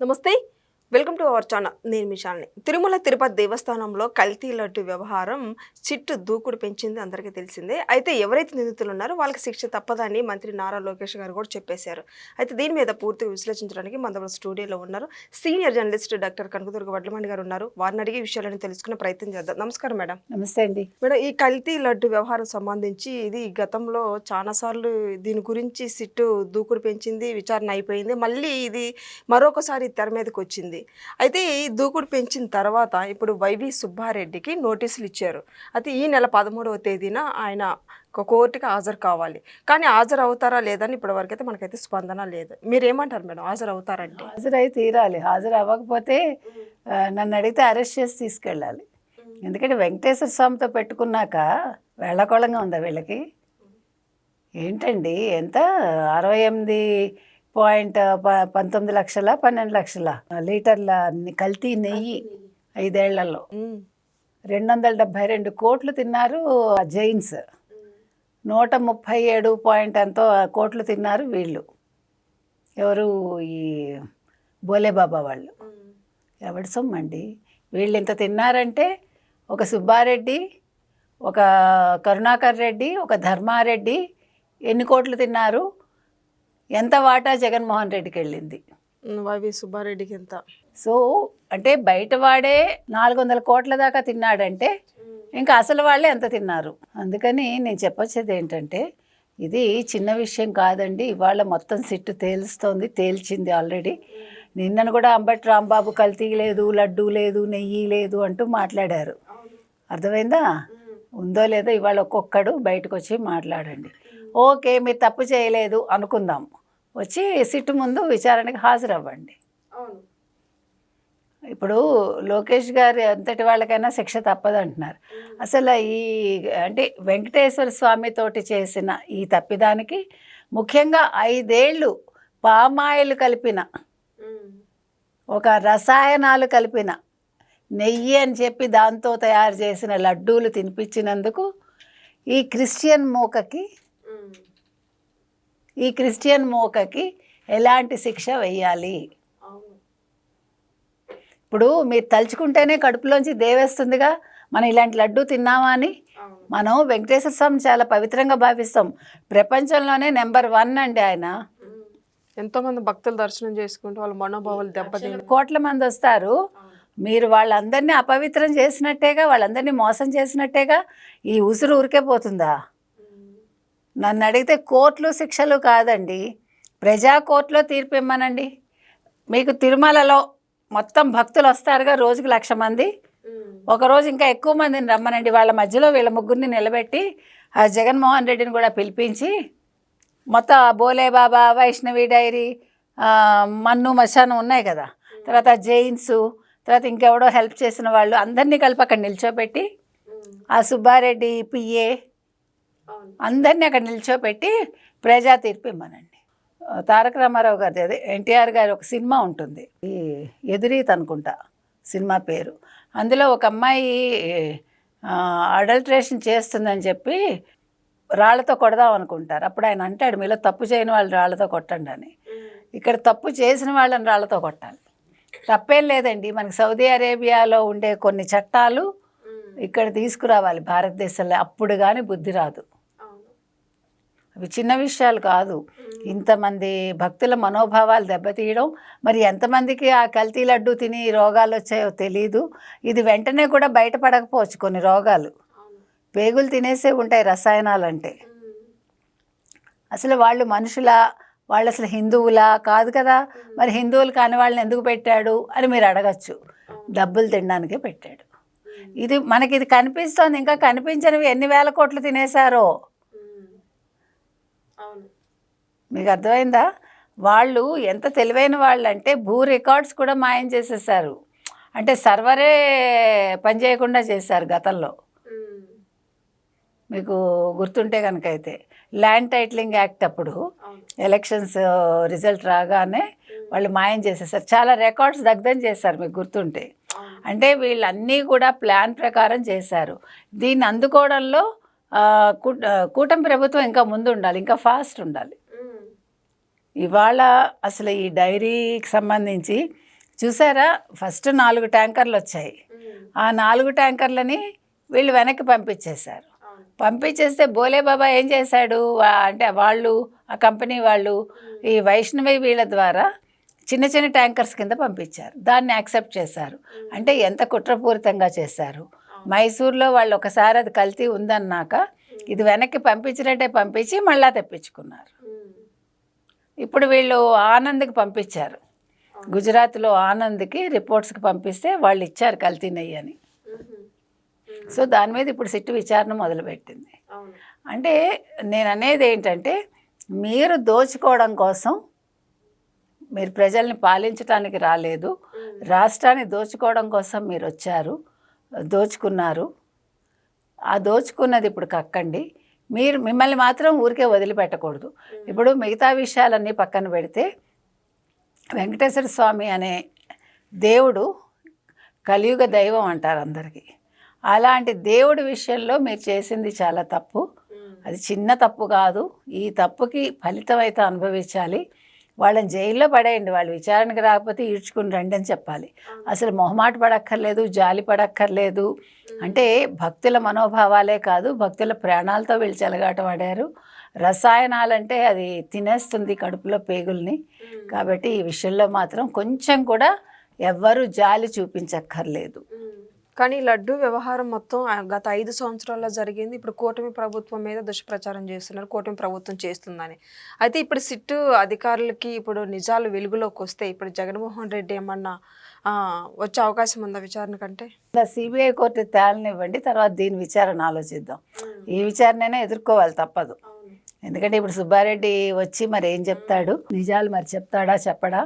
నమస్తే. Welcome to our channel. నేను మిషాల్ని తిరుమల తిరుపతి దేవస్థానంలో కల్తీ లడ్డు వ్యవహారం చిట్టు దూకుడు పెంచింది అందరికీ తెలిసిందే. అయితే ఎవరైతే నిందితులు ఉన్నారో వాళ్ళకి శిక్ష తప్పదని మంత్రి నారా లోకేష్ గారు కూడా చెప్పేశారు. అయితే దీని మీద పూర్తిగా విశ్లేషించడానికి మన స్టూడియోలో ఉన్నారు. Senior journalist doctor Kanakadurga Vadlamani garu ఉన్నారు. వారిని అడిగే విషయాలను తెలుసుకునే ప్రయత్నం చేద్దాం. నమస్కారం మేడం. నమస్తే అండి. మేడం ఈ కల్తీ లడ్డు వ్యవహారం సంబంధించి ఇది గతంలో చాలాసార్లు దీని గురించి సిట్టు దూకుడు పెంచింది విచారణ అయిపోయింది. మళ్ళీ ఇది మరొకసారి తెర మీదకి వచ్చింది. అయితే ఈ దూకుడు పెంచిన తర్వాత ఇప్పుడు వైవి సుబ్బారెడ్డికి నోటీసులు ఇచ్చారు అయితే ఈ నెల పదమూడవ తేదీన ఆయన ఒక కోర్టుకి హాజరు కావాలి. కానీ హాజరు అవుతారా లేదని ఇప్పటివరకు అయితే మనకైతే స్పందన లేదు. మీరు ఏమంటారు మేడం? హాజరు అవుతారంటే హాజరై తీరాలి. హాజరు అవ్వకపోతే నన్ను అడిగితే అరెస్ట్ చేసి తీసుకెళ్ళాలి. ఎందుకంటే వెంకటేశ్వర స్వామితో పెట్టుకున్నాక వెళ్ళకోళంగా ఉందా వీళ్ళకి? ఏంటండి? ఎంత? అరవై ఎనిమిది పాయింట్ ప- పంతొమ్మిది లక్షల పన్నెండు లక్షల? లీటర్ల కల్తీ నెయ్యి ఐదేళ్ళలో. రెండు వందల డెబ్భై రెండు కోట్లు తిన్నారు జైన్స్. నూట ముప్పై ఏడు పాయింట్ ఎంతో కోట్లు తిన్నారు వీళ్ళు. ఎవరు ఈ బోలేబాబా వాళ్ళు. ఎవడి సొమ్మండి? వీళ్ళు ఇంత తిన్నారంటే ఒక సుబ్బారెడ్డి ఒక కరుణాకర్ రెడ్డి ఒక ధర్మారెడ్డి ఎన్ని కోట్లు తిన్నారు? ఎంత వాటా జగన్మోహన్ రెడ్డికి వెళ్ళింది వైవి సుబ్బారెడ్డికి ఎంత సో అంటే బయట వాడే నాలుగు వందల కోట్ల దాకా తిన్నాడంటే ఇంకా అసలు వాళ్ళే ఎంత తిన్నారు? అందుకని నేను చెప్పొచ్చేది ఏంటంటే ఇది చిన్న విషయం కాదండి. ఇవాళ మొత్తం సిట్టు తేలుస్తోంది తేల్చింది ఆల్రెడీ. నిన్నను కూడా అంబటి రాంబాబు కల్తీ లేదు లడ్డు లేదు నెయ్యి లేదు అంటూ మాట్లాడారు. అర్థమైందా? ఉందో లేదో ఇవాళ ఒక్కొక్కడు బయటకు వచ్చి మాట్లాడండి ఓకే మీరు తప్పు చేయలేదు అనుకుందాం. వచ్చి సిట్టు ముందు విచారణకు హాజరవ్వండి. ఇప్పుడు లోకేష్ గారు ఎంతటి వాళ్ళకైనా శిక్ష తప్పదు అంటున్నారు అసలు ఈ అంటే వెంకటేశ్వర స్వామి తోటి చేసిన ఈ తప్పిదానికి ముఖ్యంగా ఐదేళ్ళు పామాయిల్ కలిపిన ఒక రసాయనాలు కలిపిన నెయ్యి అని చెప్పి దాంతో తయారు చేసిన లడ్డూలు తినిపించినందుకు ఈ క్రిస్టియన్ మూకకి ఈ క్రిస్టియన్ మూకకి ఎలాంటి శిక్ష వెయ్యాలి ఇప్పుడు మీరు తలుచుకుంటేనే కడుపులోంచి దేవేస్తుందిగా మనం ఇలాంటి లడ్డు తిన్నామా అని. మనం వెంకటేశ్వర స్వామి చాలా పవిత్రంగా భావిస్తాం. ప్రపంచంలోనే నెంబర్ వన్ అండి ఆయన. ఎంతో మంది భక్తులు దర్శనం చేసుకుంటూ వాళ్ళ మనోభావాలు దెబ్బతిని కోట్ల మంది వస్తారు. మీరు వాళ్ళందరినీ అపవిత్రం చేసినట్టేగా వాళ్ళందరినీ మోసం చేసినట్టేగా ఈ ఉసురు ఊరికే పోతుందా? నన్ను అడిగితే కోర్టులు శిక్షలు కాదండి. ప్రజా కోర్టులో తీర్పు ఇమ్మనండి. మీకు తిరుమలలో మొత్తం భక్తులు వస్తారుగా రోజుకి లక్ష మంది. ఒకరోజు ఇంకా ఎక్కువ మందిని రమ్మనండి. వాళ్ళ మధ్యలో వీళ్ళ ముగ్గురిని నిలబెట్టి ఆ జగన్మోహన్ రెడ్డిని కూడా పిలిపించి మొత్తం బోలే బాబా వైష్ణవి డైరీ మన్ను మశాను ఉన్నాయి కదా. తర్వాత జైన్స్ తర్వాత ఇంకెవడో హెల్ప్ చేసిన వాళ్ళు అందరినీ కలిపి అక్కడ నిల్చోబెట్టి ఆ సుబ్బారెడ్డి పిఏ అందరినీ అక్కడ నిల్చోబెట్టి ప్రజా తీర్పు ఇమ్మనండి. తారక రామారావు గారిది అదే. ఎన్టీఆర్ గారి ఒక సినిమా ఉంటుంది. ఈ ఎదురీత్ అనుకుంటా సినిమా పేరు. అందులో ఒక అమ్మాయి అడల్ట్రేషన్ చేస్తుందని చెప్పి రాళ్ళతో కొడదాం అనుకుంటారు. అప్పుడు ఆయన అంటాడు మీలో తప్పు చేయని వాళ్ళు రాళ్ళతో కొట్టండి అని. ఇక్కడ తప్పు చేసిన వాళ్ళని రాళ్ళతో కొట్టాలి. తప్పేం లేదండి. మనకి సౌదీ అరేబియాలో ఉండే కొన్ని చట్టాలు ఇక్కడ తీసుకురావాలి భారతదేశంలో. అప్పుడు కానీ బుద్ధి రాదు. అవి చిన్న విషయాలు కాదు. ఇంతమంది భక్తుల మనోభావాలు దెబ్బతీయడం మరి ఎంతమందికి ఆ కల్తీ లడ్డు తిని రోగాలు వచ్చాయో తెలీదు. ఇది వెంటనే కూడా బయటపడకపోవచ్చు కొన్ని రోగాలు. పేగులు తినేసే ఉంటాయి రసాయనాలు అంటే అసలు వాళ్ళు మనుషులా వాళ్ళు అసలు హిందువులా? కాదు కదా. మరి హిందువులు కాని వాళ్ళని ఎందుకు పెట్టాడు? అని మీరు అడగచ్చు. డబ్బులు తినడానికే పెట్టాడు. ఇది మనకి ఇది కనిపిస్తోంది. ఇంకా కనిపించనివి ఎన్ని వేల కోట్లు తినేశారో. మీకు అర్థమైందా? వాళ్ళు ఎంత తెలివైన వాళ్ళు అంటే భూ రికార్డ్స్ కూడా మాయం చేసేసారు అంటే సర్వరే పనిచేయకుండా చేశారు గతంలో. మీకు గుర్తుంటే కనుక అయితే. ల్యాండ్ టైటిలింగ్ యాక్ట్ అప్పుడు ఎలక్షన్స్ రిజల్ట్ రాగానే వాళ్ళు మాయం చేసేసారు. చాలా రికార్డ్స్ దగ్ధం చేశారు మీకు గుర్తుంటే. అంటే వీళ్ళన్నీ కూడా ప్లాన్ ప్రకారం చేశారు. దీన్ని అందుకోవడంలో కూటమి ప్రభుత్వం ఇంకా ముందు ఉండాలి ఇంకా ఫాస్ట్ ఉండాలి. ఇవాళ అసలు ఈ డైరీకి సంబంధించి చూసారా? ఫస్ట్ నాలుగు ట్యాంకర్లు వచ్చాయి. ఆ నాలుగు ట్యాంకర్లని వీళ్ళు వెనక్కి పంపించేశారు. పంపించేస్తే బోలే బాబా ఏం చేశాడు? అంటే వాళ్ళు ఆ కంపెనీ వాళ్ళు ఈ వైష్ణవి వీళ్ళ ద్వారా చిన్న చిన్న ట్యాంకర్స్ కింద పంపించారు. దాన్ని యాక్సెప్ట్ చేశారు. అంటే ఎంత కుట్రపూరితంగా చేశారు. మైసూర్లో వాళ్ళు ఒకసారి అది కల్తీ ఉందన్నాక ఇది వెనక్కి పంపించినట్టే పంపించి మళ్ళా తెప్పించుకున్నారు. ఇప్పుడు వీళ్ళు ఆనంద్కి పంపించారు. గుజరాత్లో ఆనంద్కి రిపోర్ట్స్కి పంపిస్తే వాళ్ళు ఇచ్చారు కల్తీ నెయ్యి అని. సో దాని మీద ఇప్పుడు సిట్టు విచారణ మొదలుపెట్టింది. అంటే నేను అనేది ఏంటంటే మీరు దోచుకోవడం కోసం మీరు ప్రజల్ని పాలించడానికి రాలేదు. రాష్ట్రాన్ని దోచుకోవడం కోసం మీరు వచ్చారు దోచుకున్నారు. ఆ దోచుకున్నది ఇప్పుడు కక్కండి. మీరు మిమ్మల్ని మాత్రం ఊరికే వదిలిపెట్టకూడదు. ఇప్పుడు మిగతా విషయాలన్నీ పక్కన పెడితే వెంకటేశ్వర స్వామి అనే దేవుడు కలియుగ దైవం అంటారు అందరికీ. అలాంటి దేవుడి విషయంలో మీరు చేసింది చాలా తప్పు. అది చిన్న తప్పు కాదు. ఈ తప్పుకి ఫలితం అయితే అనుభవించాలి. వాళ్ళని జైల్లో పడేయండి. వాళ్ళు విచారణకు రాకపోతే ఈడ్చుకుని రండి అని చెప్పాలి. అసలు మొహమాట పడక్కర్లేదు జాలి పడక్కర్లేదు. అంటే భక్తుల మనోభావాలే కాదు. భక్తుల ప్రాణాలతో వీళ్ళు చెలగాటం ఆడారు. రసాయనాలంటే అది తినేస్తుంది కడుపులో పేగుల్ని. కాబట్టి ఈ విషయంలో మాత్రం కొంచెం కూడా ఎవ్వరూ జాలి చూపించక్కర్లేదు. కానీ లడ్డు వ్యవహారం మొత్తం గత ఐదు సంవత్సరాల్లో జరిగింది. ఇప్పుడు కూటమి ప్రభుత్వం మీద దుష్ప్రచారం చేస్తున్నారు. కూటమి ప్రభుత్వం చేస్తుందని. అయితే ఇప్పుడు సిట్టు అధికారులకి ఇప్పుడు నిజాలు వెలుగులోకి వస్తే ఇప్పుడు జగన్మోహన్ రెడ్డి ఏమన్నా వచ్చే అవకాశం ఉందా విచారణ కంటే? సిబిఐ కోర్టు తేలనివ్వండి తర్వాత దీని విచారణ ఆలోచిద్దాం. ఈ విచారణనే ఎదుర్కోవాలి తప్పదు. ఎందుకంటే ఇప్పుడు సుబ్బారెడ్డి వచ్చి మరి ఏం చెప్తాడు? నిజాలు మరి చెప్తాడా చెప్పడా?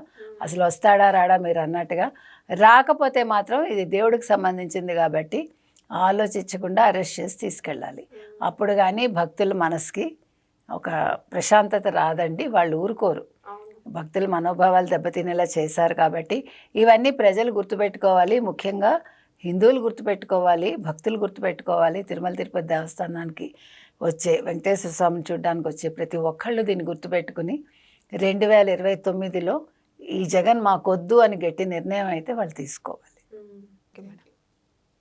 అసలు వస్తాడా రాడా మీరు అన్నట్టుగా రాకపోతే మాత్రం ఇది దేవుడికి సంబంధించింది కాబట్టి ఆలోచించకుండా అరెస్ట్ చేసి తీసుకెళ్ళాలి. అప్పుడు కానీ భక్తుల మనసుకి ఒక ప్రశాంతత రాదండి వాళ్ళు ఊరుకోరు. భక్తుల మనోభావాలు దెబ్బతినేలా చేశారు కాబట్టి ఇవన్నీ ప్రజలు గుర్తుపెట్టుకోవాలి. ముఖ్యంగా హిందువులు గుర్తుపెట్టుకోవాలి భక్తులు గుర్తుపెట్టుకోవాలి. తిరుమల తిరుపతి దేవస్థానానికి వచ్చే వెంకటేశ్వర స్వామిని చూడడానికి వచ్చే ప్రతి ఒక్కళ్ళు దీన్ని గుర్తుపెట్టుకుని రెండు వేల ఇరవై తొమ్మిదిలో ఈ జగన్ మాకొద్దు అని గట్టి నిర్ణయం అయితే వాళ్ళు తీసుకోవాలి. Okay madam.